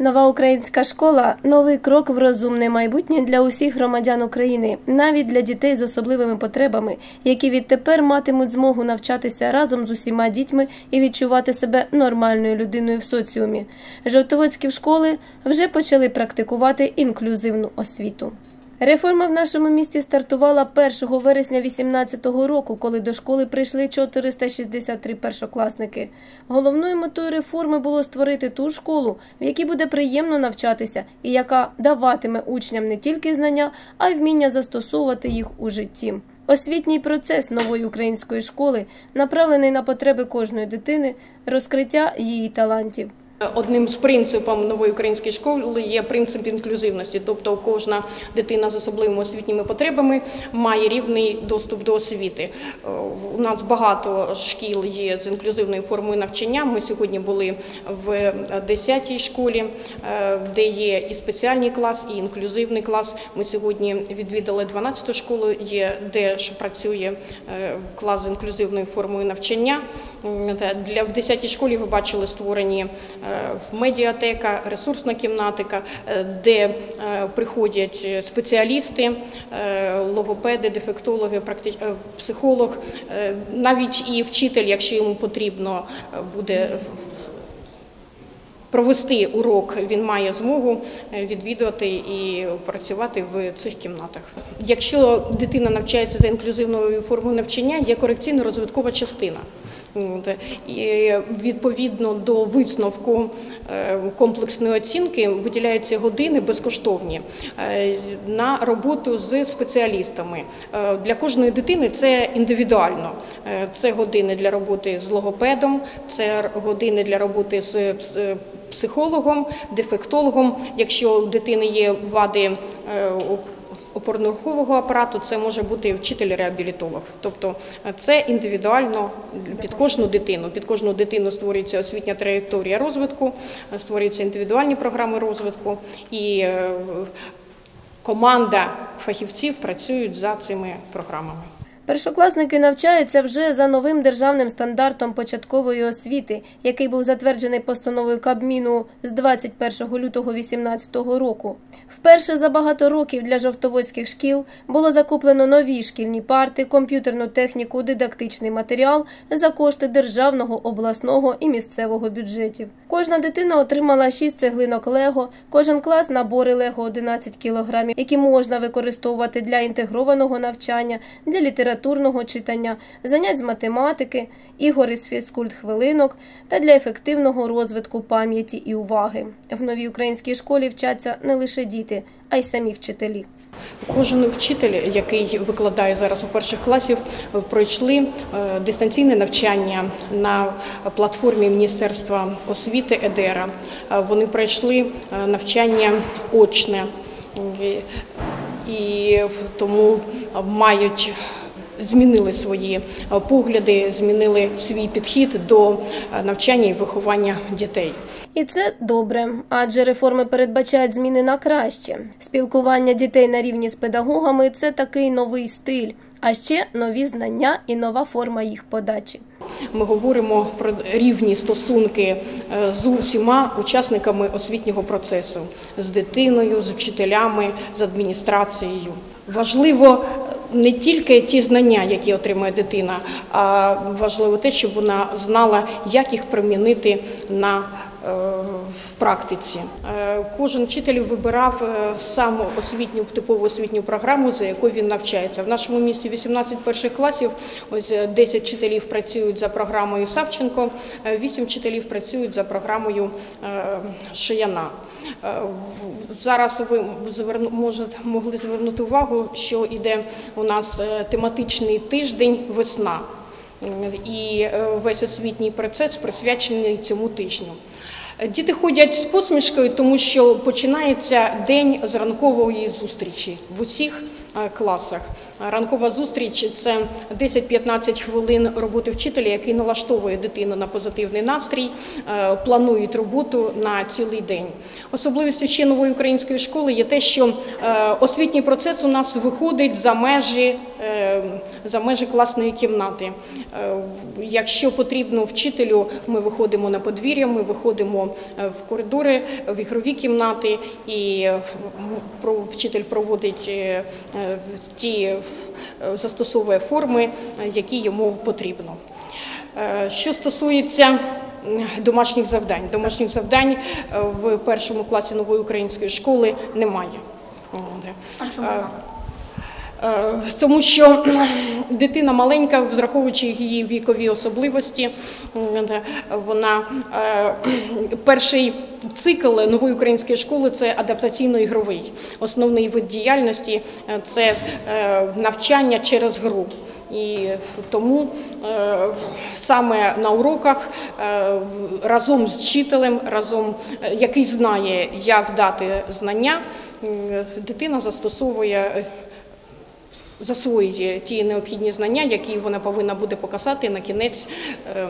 Нова українська школа новий крок в розумне майбутнє для усіх громадян України, навіть для дітей з особливими потребами, які відтепер матимуть змогу навчатися разом з усіма дітьми і відчувати себе нормальною людиною в соціумі. Жовтоводські школи вже почали практикувати інклюзивну освіту. Реформа в нашому місті стартувала 1 вересня 2018 року, коли до школи прийшли 463 першокласники. Головною метою реформи було створити ту школу, в якій буде приємно навчатися, і яка даватиме учням не тільки знання, а й вміння застосовувати їх у житті. Освітній процес нової української школи направлений на потреби кожної дитини, розкриття її талантів. Одним з принципів нової української школи є принцип інклюзивності, тобто кожна дитина з особливими освітніми потребами має рівний доступ до освіти. Е, у нас багато шкіл є з інклюзивною формою навчання. Ми сьогодні були в 10-й школі, е, де є і спеціальний клас, і інклюзивний клас. Ми сьогодні відвідали 12-ту школу, є де працює е, клас з інклюзивною формою навчання. Для в 10-й школі ви бачили створені медіатека, ресурсна кімнатика, е, де е, приходять спеціалісти, е, логопеди, дефектологи, психолог, навіть і вчитель, якщо йому потрібно буде. Провести урок він має змогу відвідувати і працювати в цих кімнатах. Якщо дитина навчається за інклюзивною формою навчання, є корекційно-розвиткова частина. І Відповідно до висновку е, комплексної оцінки виділяються години безкоштовні е, на роботу з спеціалістами. Е, для кожної дитини це індивідуально. Це години для роботи з логопедом, це години для роботи з психологом, дефектологом. Якщо у дитини є вади опорно-рухового апарату, це може бути вчитель-реабілітолог. Тобто е, це індивідуально під кожну дитину. Під кожну дитину створюється освітня траєкторія розвитку, е, створюються індивідуальні програми розвитку і е, команда фахівців працюють за цими програмами. Першокласники навчаються вже за новим державним стандартом початкової освіти, який був затверджений постановою Кабміну з 21 лютого 2018 року. Вперше за багато років для жовтоводських шкіл було закуплено нові шкільні парти, комп'ютерну техніку, дидактичний матеріал за кошти державного, обласного і місцевого бюджетів. Кожна дитина отримала 6 цеглинок Лего, кожен клас набори Лего 11 кілограмів, які можна використовувати для інтегрованого навчання, для літератури літературного читання, занять з математики, ігор із фізкульт хвилинок та для ефективного розвитку пам'яті і уваги. В новій українській школі вчаться не лише діти, а й самі вчителі. Кожен вчитель, який викладає зараз у перших класів, пройшли е, дистанційне навчання на платформі Міністерства освіти ЕДЕРА. Е, вони пройшли е, навчання очне і тому мають змінили свої е, погляди, змінили свій підхід до е, навчання і виховання дітей. І це добре, адже реформи передбачають зміни на краще. Спілкування дітей на рівні з педагогами це такий новий стиль, а ще нові знання і нова форма їх подачі. Ми говоримо про рівні стосунки е, з усіма учасниками освітнього процесу з дитиною, з вчителями, з адміністрацією. Важливо не тільки ті знання, які отримує дитина, а важливо те, щоб вона знала, як їх примінити на в практиці е, кожен вчитель вибирав е, саму освітню типову освітню програму, за якою він навчається. В нашому місті 18 перших класів. Ось 10 вчителів працюють за програмою Савченко, 8 вчителів працюють за програмою Шияна. Зараз ви могли звернути увагу, що йде у нас е, тематичний тиждень весна, і е, весь освітній процес присвячений цьому тижню. Діти ходять з посмішкою, тому що починається день з ранкової зустрічі в усіх. Е, класах. Ранкова зустріч це 10-15 хвилин роботи вчителя, який налаштовує дитину на позитивний настрій, е, планують роботу на цілий день. Особливістю ще нової української школи є те, що е, освітній процес у нас виходить за межі за межі класної кімнати. Е, Якщо потрібно вчителю, ми виходимо на подвір'я, ми виходимо е, в коридори, в ігрові кімнати, і е, вчитель проводить ті застосовує форми, які йому потрібно. Що стосується домашніх завдань, домашніх завдань в першому класі нової української школи немає. А чому саме? Е, Тому що дитина маленька, враховуючи її вікові особливості, вона е, перший цикл нової української школи це адаптаційно-ігровий. Основний вид діяльності е, це навчання через гру. І тому саме на уроках разом з вчителем, разом який знає, як дати знання, дитина застосовує е, засвоїть ті необхідні знання, які вона повинна буде показати на кінець ем,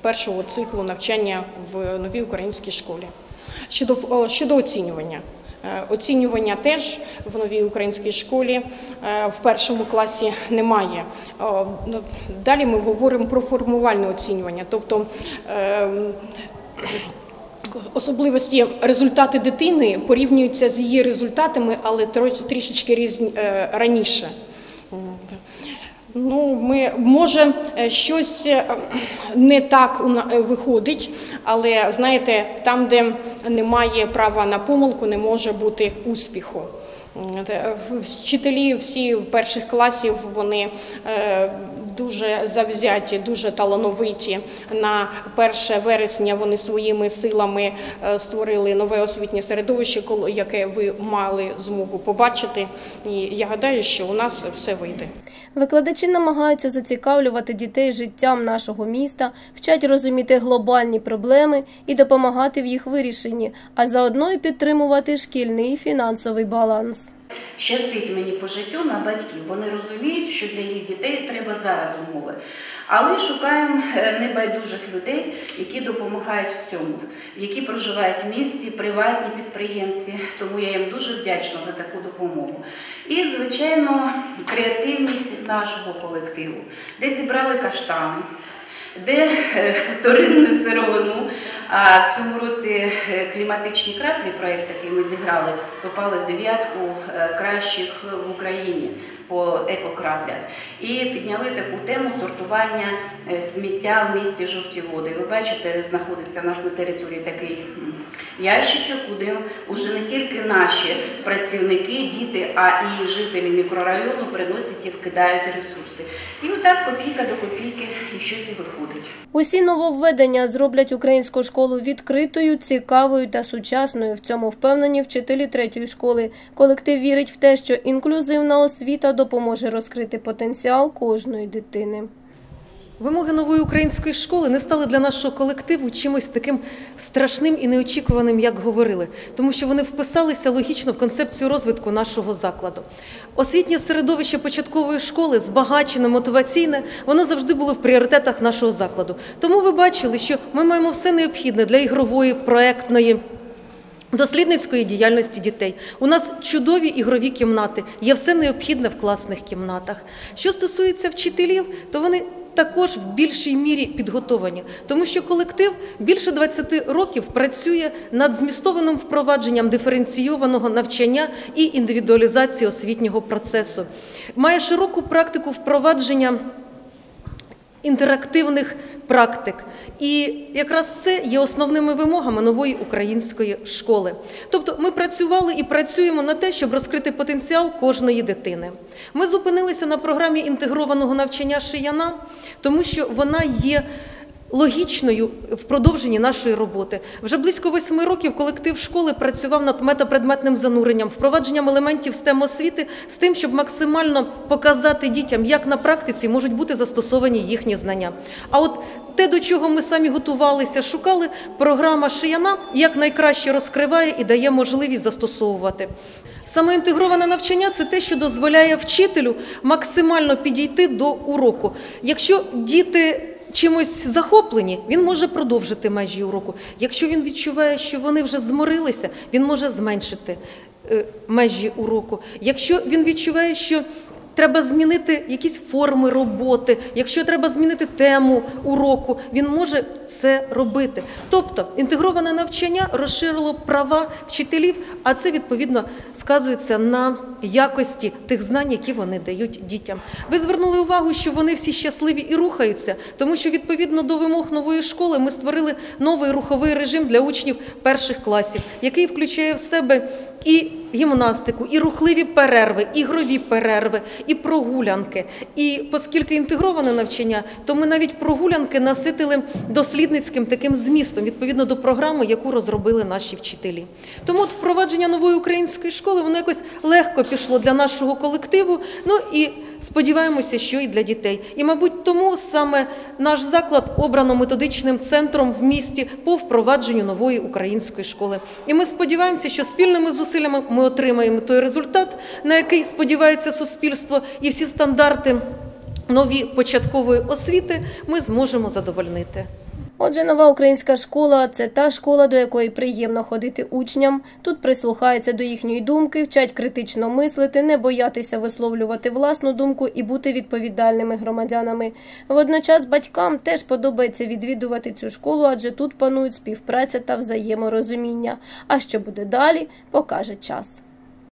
першого циклу навчання в новій українській школі. Щодо, щодо оцінювання. Е, Оцінювання теж в новій українській школі е, в першому класі немає. Ну, Далі ми говоримо про формувальне оцінювання, тобто ем, Особливості результати дитини порівнюються з її результатами, але трішечки е, раніше. Ну, ми, може, е, щось е, не так е, виходить, але знаєте, там, де немає права на помилку, не може бути успіху. Вчителі всі перших класів вони е, дуже завзяті, дуже талановиті. На 1 вересня вони своїми силами е, створили нове освітнє середовище, яке ви мали змогу побачити. І я гадаю, що у нас все вийде. Викладачі намагаються зацікавлювати дітей життям нашого міста, вчать розуміти глобальні проблеми і допомагати в їх вирішенні, а заодно і підтримувати шкільний фінансовий баланс. Щастить мені по життю на батьків. Вони розуміють, що для їх дітей треба зараз умови. Але шукаємо е, небайдужих людей, які допомагають в цьому, які проживають в місті, приватні підприємці. Тому я їм дуже вдячна за таку допомогу. І, звичайно, креативність нашого колективу, де зібрали каштани, де е, вторинну сировину. А в цьому році е, кліматичні краплі, проєкт, який ми зіграли, попали в дев'ятку е, кращих в Україні по екокраплях. І підняли таку тему сортування е, сміття в місті жовті води. Ви бачите, знаходиться наш на території такий ящичок, куди вже не тільки наші працівники, діти, а і жителі мікрорайону приносять і вкидають ресурси. І отак копійка до копійки і щось і виходить. Усі нововведення зроблять українську школу відкритою, цікавою та сучасною. В цьому впевнені вчителі третьої школи. Колектив вірить в те, що інклюзивна освіта допоможе розкрити потенціал кожної дитини. Вимоги нової української школи не стали для нашого колективу чимось таким страшним і неочікуваним, як говорили, тому що вони вписалися логічно в концепцію розвитку нашого закладу. Освітнє середовище початкової школи, збагачене, мотиваційне, воно завжди було в пріоритетах нашого закладу. Тому ви бачили, що ми маємо все необхідне для ігрової, проектної. Дослідницької діяльності дітей. У нас чудові ігрові кімнати, є все необхідне в класних кімнатах. Що стосується вчителів, то вони також в більшій мірі підготовані, тому що колектив більше 20 років працює над змістованим впровадженням диференційованого навчання і індивідуалізації освітнього процесу. Має широку практику впровадження інтерактивних практик. І якраз це є основними вимогами нової української школи. Тобто ми працювали і працюємо на те, щоб розкрити потенціал кожної дитини. Ми зупинилися на програмі інтегрованого навчання шияна, тому що вона є логічною в продовженні нашої роботи. Вже близько восьми років колектив школи працював над метапредметним зануренням, впровадженням елементів stem освіти з тим, щоб максимально показати дітям, як на практиці можуть бути застосовані їхні знання. А от те, до чого ми самі готувалися, шукали, програма Шияна як найкраще розкриває і дає можливість застосовувати. Саме інтегроване навчання це те, що дозволяє вчителю максимально підійти до уроку. Якщо діти чимось захоплені, він може продовжити межі уроку. Якщо він відчуває, що вони вже зморилися, він може зменшити е, межі уроку. Якщо він відчуває, що треба змінити якісь форми роботи, якщо треба змінити тему уроку, він може це робити. Тобто інтегроване навчання розширило права вчителів, а це відповідно сказується на якості тих знань, які вони дають дітям. Ви звернули увагу, що вони всі щасливі і рухаються, тому що відповідно до вимог нової школи ми створили новий руховий режим для учнів перших класів, який включає в себе і гімнастику, і рухливі перерви, ігрові перерви, і прогулянки. І оскільки інтегроване навчання, то ми навіть прогулянки наситили дослідницьким таким змістом відповідно до програми, яку розробили наші вчителі. Тому от впровадження нової української школи воно якось легко пішло для нашого колективу. Ну і Сподіваємося, що і для дітей. І, мабуть, тому саме наш заклад обрано методичним центром в місті по впровадженню нової української школи. І ми сподіваємося, що спільними зусиллями ми отримаємо той результат, на який сподівається суспільство, і всі стандарти нові початкової освіти ми зможемо задовольнити. Отже, нова українська школа це та школа, до якої приємно ходити учням. Тут прислухаються до їхньої думки, вчать критично мислити, не боятися висловлювати власну думку і бути відповідальними громадянами. Водночас батькам теж подобається відвідувати цю школу, адже тут панують співпраця та взаєморозуміння. А що буде далі, покаже час.